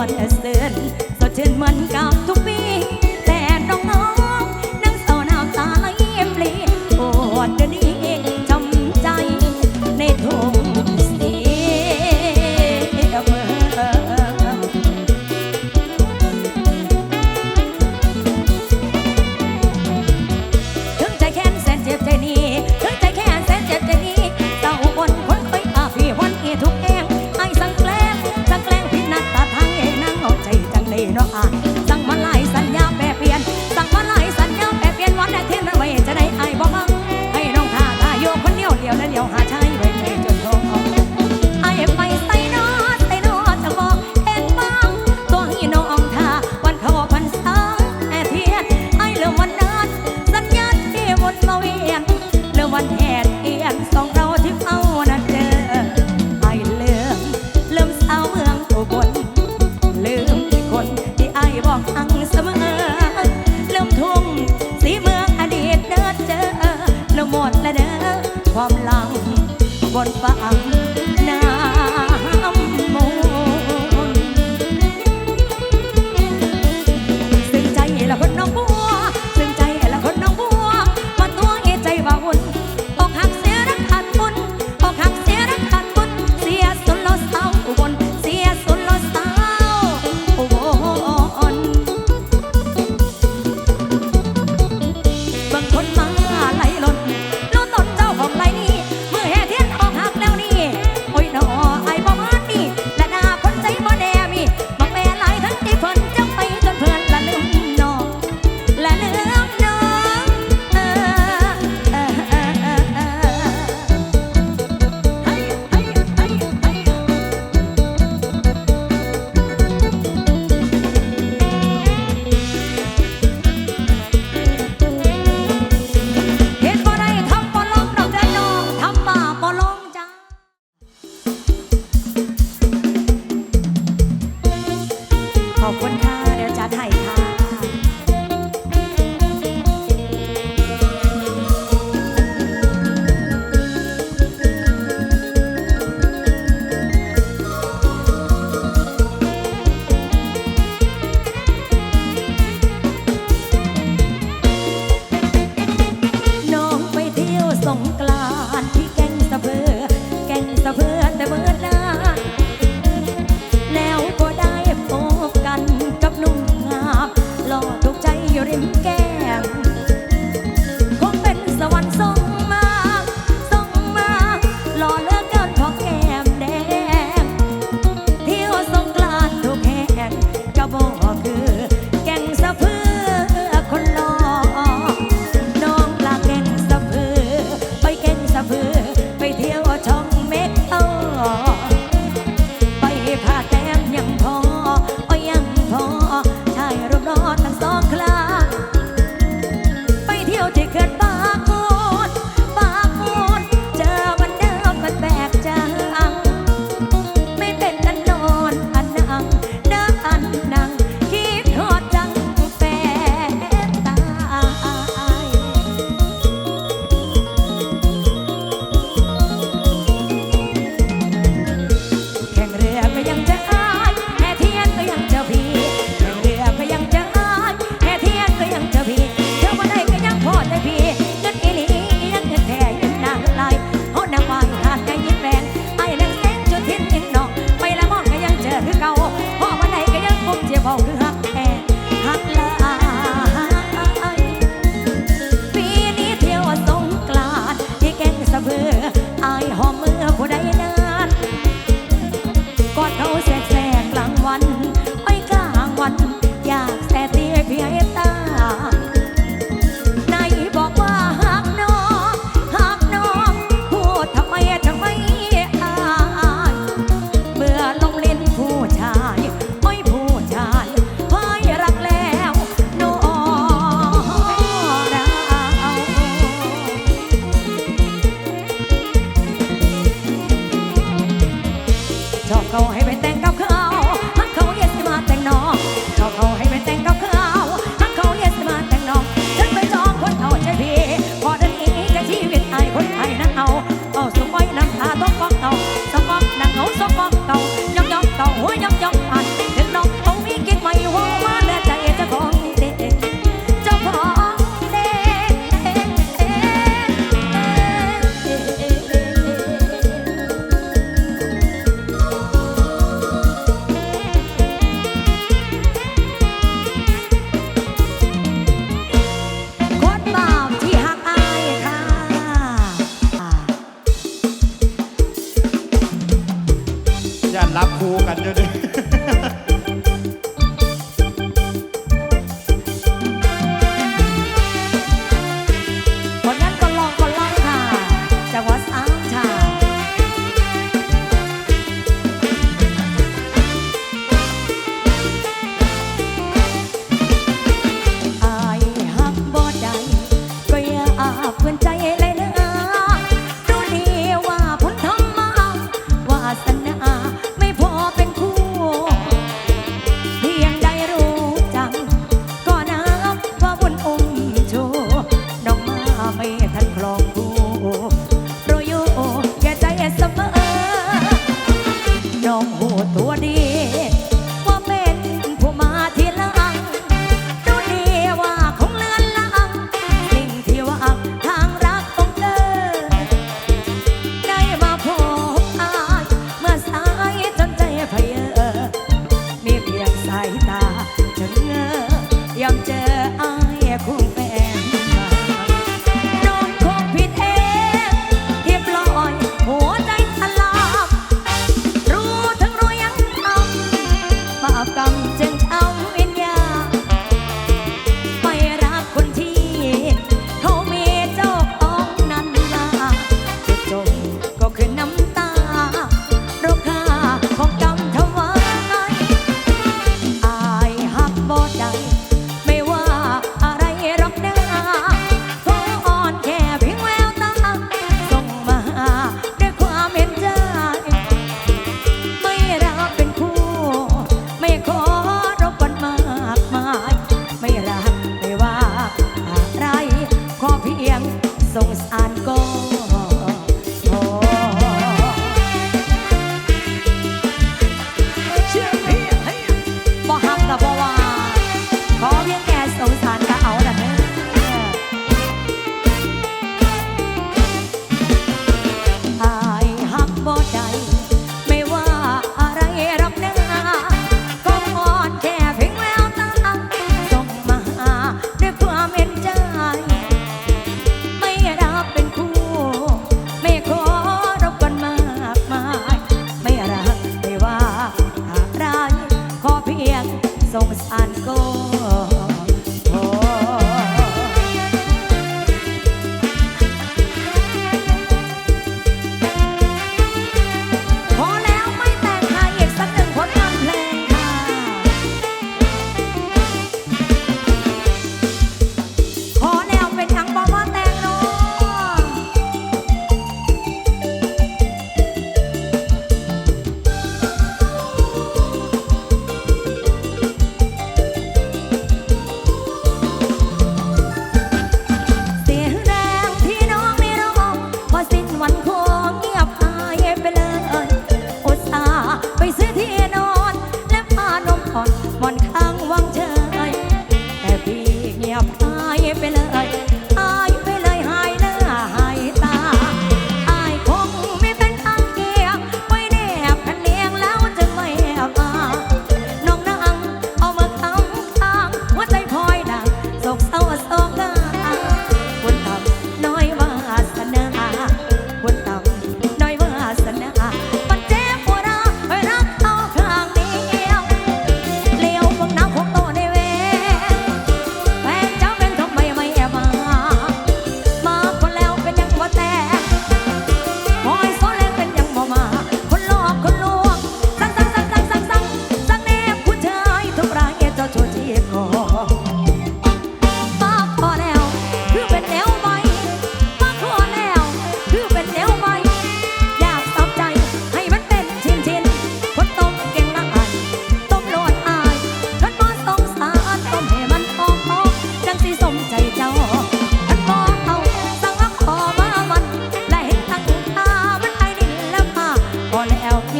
อนเสือนสดชื่นเหมือนก่า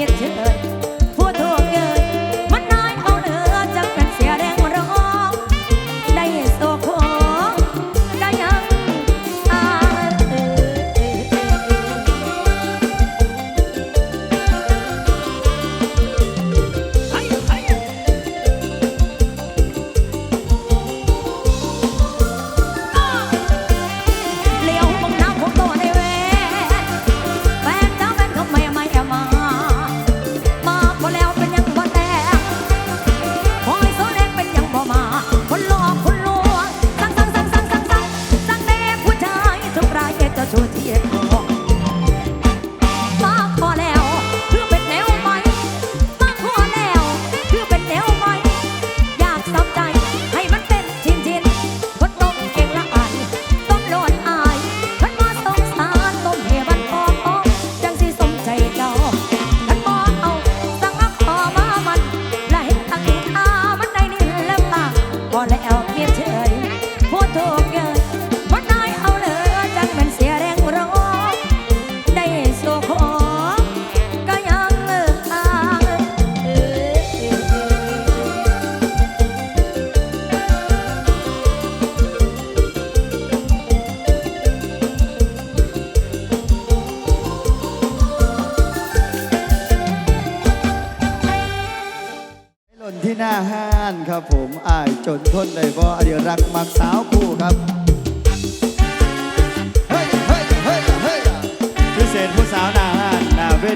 you could.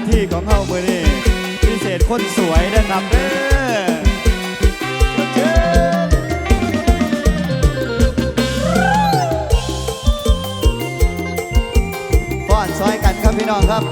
ที่ของเฮามือนี่พิเศษคนสวยนะครับเด้อซอยกันครับพี่น้องครับ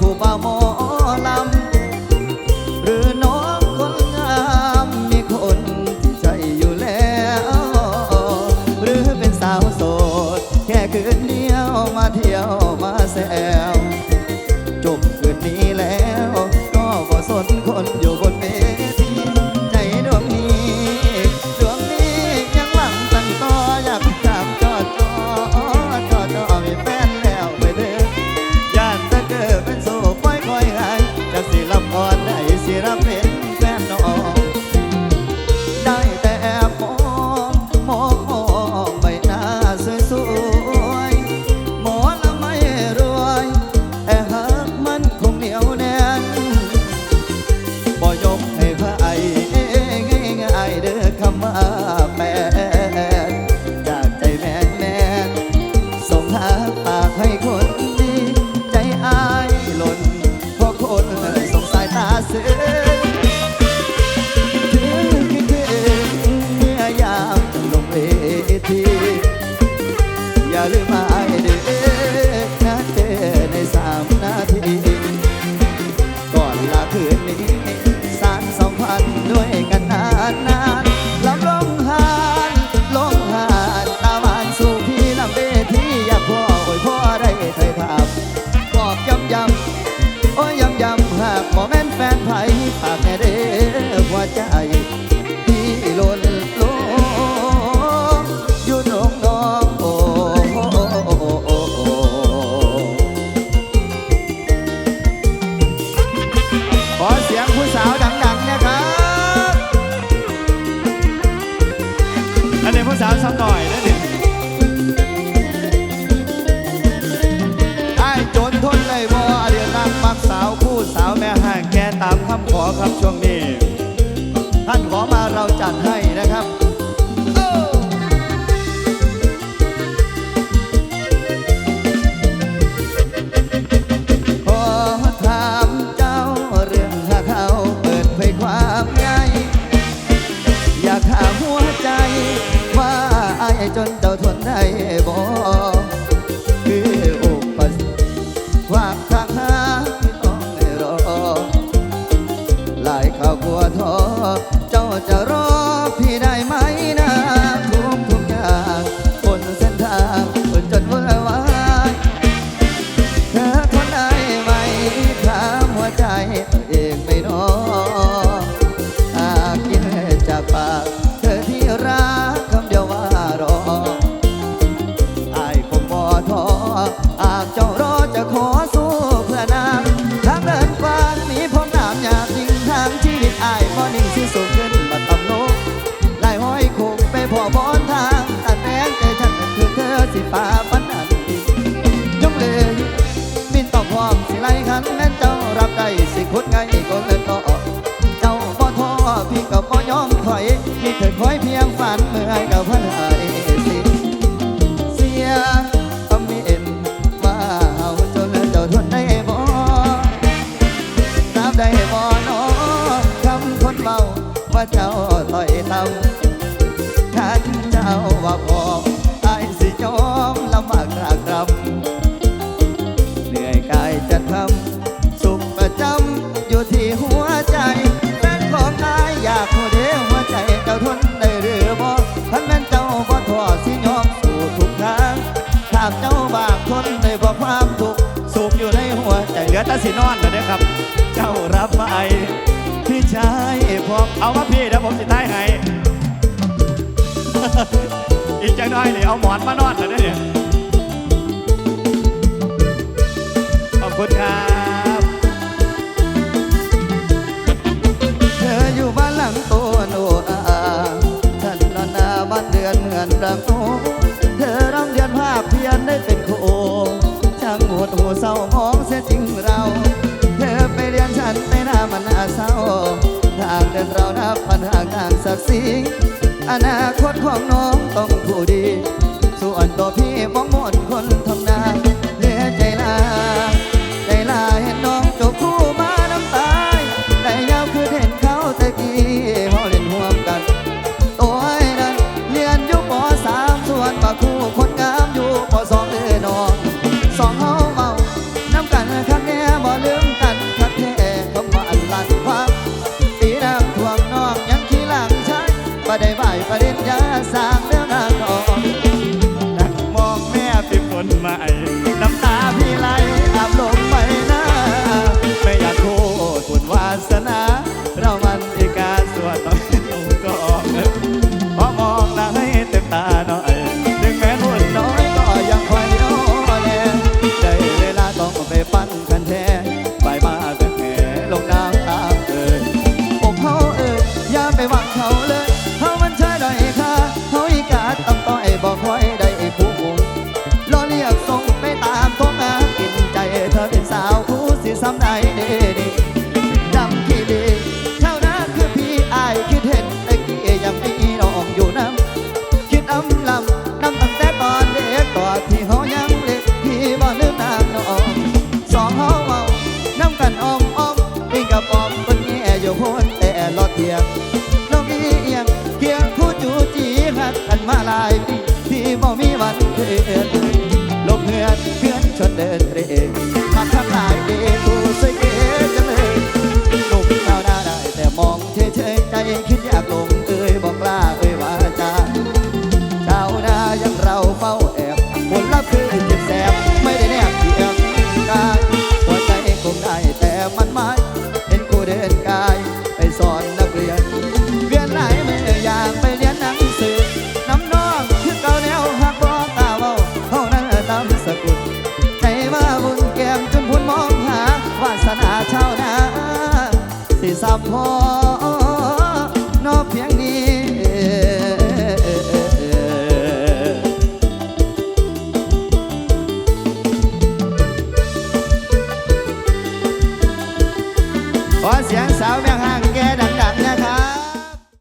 Của. have าสินอนเลยนะครับ เจ้ารับไอพี่ชายพร้อมเอามาพี่เดี๋ยวผมสิท้ายให้อีกจังน้อยเลยเอาหมอนมานอนเลยเนี่ยขอบคุณครับเธออยู่บ้านหลังโตโนอาท่านนอนนาบ้านเดือนเงินรังโต เศร้ามองเสียจริงเรา เธอไปเรียนฉันไม่น่ามันน่าเศร้าทางเดินเรานับพันทางทางศักดิ์ศรีอนาคตของน้องต้องผู้ดี ส่วนตัวพี่มองหมดคนทำนาเหลือใจลา